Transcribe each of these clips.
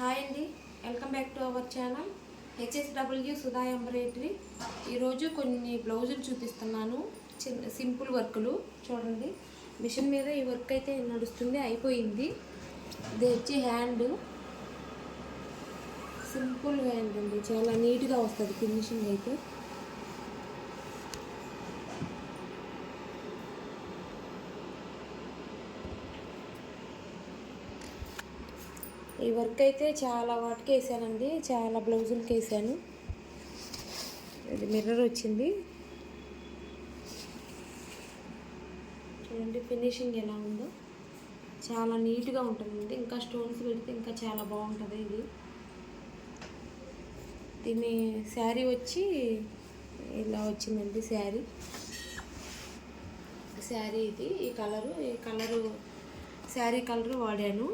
Hi అండి. Welcome back to our channel. H S W Sudha embroidery ఈరోజు కొన్ని బ్లౌజులు చూపిస్తున్నాను. చిన్న సింపుల్ వర్కులు. చూడండి. మిషన్ మీద ఈ వర్క్ అయితే నడుస్తుంది అయిపోయింది. ఇది వచ్చి హ్యాండ్. సింపుల్ హ్యాండ్ అండి. చాలా నీట్గా వస్తుంది ఫినిషింగ్ అయితే. ఈ వర్క్ అయితే చాలా వాటికి వేసానండి చాలా బ్లౌజులకి వేసాను. ఇది మిర్రర్ వచ్చింది. చూడండి ఫినిషింగ్ ఎలా ఉందో. చాలా నీట్గా ఉంటుందండి ఇంకా స్టోన్స్ పెడితే ఇంకా చాలా బాగుంటుంది ఇది. దీని శారీ వచ్చి ఇలా వచ్చిందండి శారీ. శారీ ఇది ఈ కలరు ఈ కలరు శారీ కలరు వాడాను.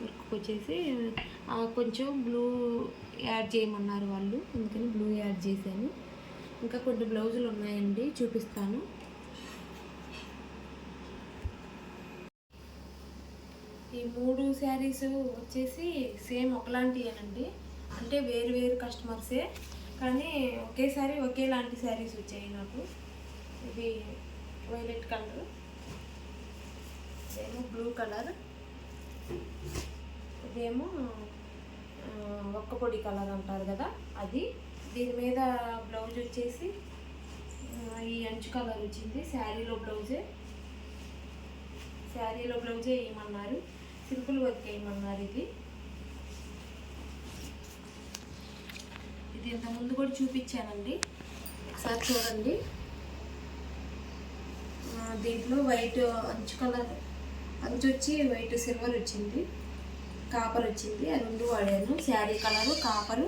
వర్క్ వచ్చేసి కొంచెం బ్లూ యాడ్ చేయమన్నారు వాళ్ళు. అందుకని బ్లూ యాడ్ చేశాను. ఇంకా కొన్ని బ్లౌజులు ఉన్నాయండి చూపిస్తాను. ఈ మూడు శారీస్ వచ్చేసి సేమ్ ఒకలాంటివేనండి అంటే వేరు వేరు కస్టమర్సే. కానీ ఒకేసారి ఒకేలాంటి శారీస్ వచ్చాయి నాకు. ఇది violet colour same blue colour. ఇదేమో ఒక్క పొడి కలర్ అంటారు కదా అది. దీని మీద బ్లౌజ్ వచ్చేసి ఈ అంచు కలర్ వచ్చింది శారీలో బ్లౌజే. శారీలో బ్లౌజే వేయమన్నారు సింపుల్ వర్క్ వేయమన్నారు ఇది. ఇది ఇంతకుముందు ముందు కూడా చూపించానండి. ఒకసారి చూడండి. దీంట్లో వైట్ అంచు కలర్ అంచు వచ్చి వైట్ సిల్వర్ వచ్చింది కాపర్ వచ్చింది ఆ రెండు వాడాను. శారీ కలరు కాపరు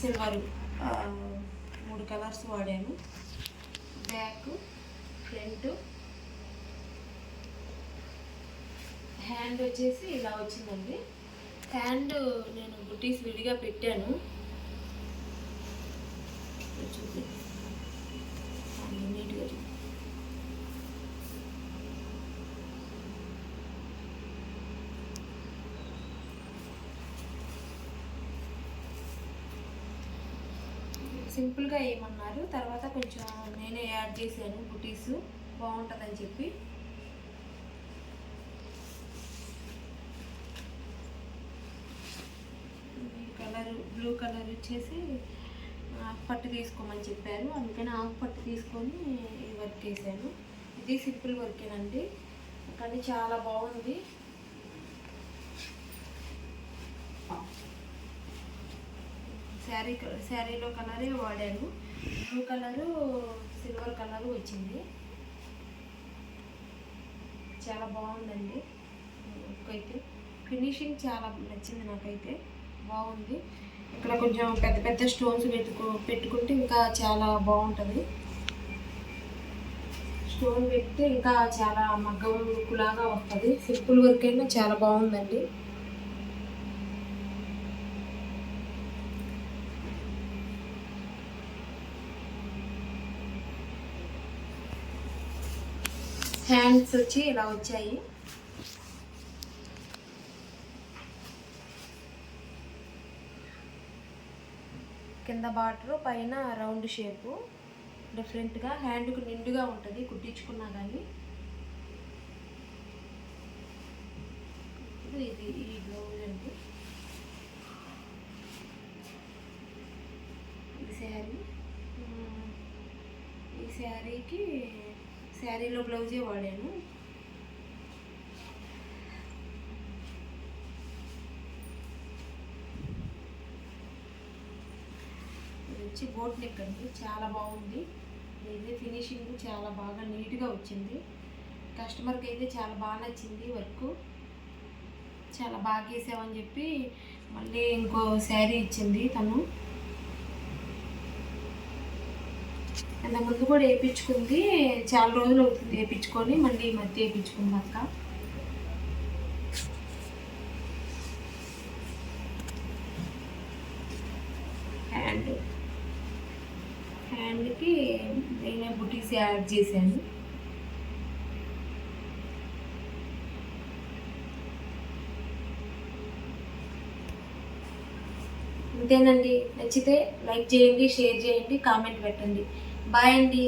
సిల్వరు మూడు కలర్స్ వాడాను. Back front. హ్యాండ్ వచ్చేసి ఇలా వచ్చిందండి. హ్యాండ్ నేను బుటీస్ విడిగా పెట్టాను. చూపి నీట్గా చూపి సింపుల్గా వేయమన్నారు తర్వాత కొంచెం నేనే యాడ్ చేశాను బుటీస్. బాగుంటుందని చెప్పి. కలర్ బ్లూ కలర్ వచ్చేసి హాఫ్ పట్టు తీసుకోమని చెప్పారు. అందుకని ఆకుపట్టు పట్టు తీసుకొని వర్క్ చేశాను. ఇది సింపుల్ వర్కేనండి. కానీ చాలా బాగుంది. శారీ శారీలో కలరే వాడాను. బ్లూ కలరు సిల్వర్ కలరు వచ్చింది. చాలా బాగుందండి. అయితే ఫినిషింగ్ చాలా నచ్చింది నాకైతే. బాగుంది. ఇక్కడ కొంచెం పెద్ద పెద్ద స్టోన్స్ పెట్టుకో పెట్టుకుంటే ఇంకా చాలా బాగుంటుంది. స్టోన్ పెడితే ఇంకా చాలా మగ్గం లుక్లాగా వస్తుంది. సింపుల్ వర్క్ అయినా చాలా బాగుందండి. హ్యాండ్స్ వచ్చి ఇలా వచ్చాయి. కింద బార్డర్ పైన రౌండ్ షేపు. డిఫరెంట్గా హ్యాండ్కు నిండుగా ఉంటుంది కుట్టించుకున్నా కానీ ఇది ఇది ఈ బ్లౌజ్ అండి. ఈ శారీ. ఈ శారీకి శారీలో బ్లౌజే వాడాను. ఇది వచ్చి బోట్ నెక్ అండి చాలా బాగుంది. ఇది ఫినిషింగ్ చాలా బాగా నీట్గా వచ్చింది. కస్టమర్కి అయితే చాలా బాగా నచ్చింది వర్క్ చాలా బాగా వేసామని చెప్పి మళ్ళీ ఇంకో శారీ ఇచ్చింది తను. అంత ముందు కూడా వేయించుకుంది. చాలా రోజులు అవుతుంది వేయించుకొని మళ్ళీ ఈ మధ్య వేయించుకుంది అక్క. హ్యాండ్ హ్యాండ్కి నేనే బుటీస్ యాడ్ చేశాను. అంతేనండి నచ్చితే లైక్ చేయండి షేర్ చేయండి కామెంట్ పెట్టండి. బాయ్ అండి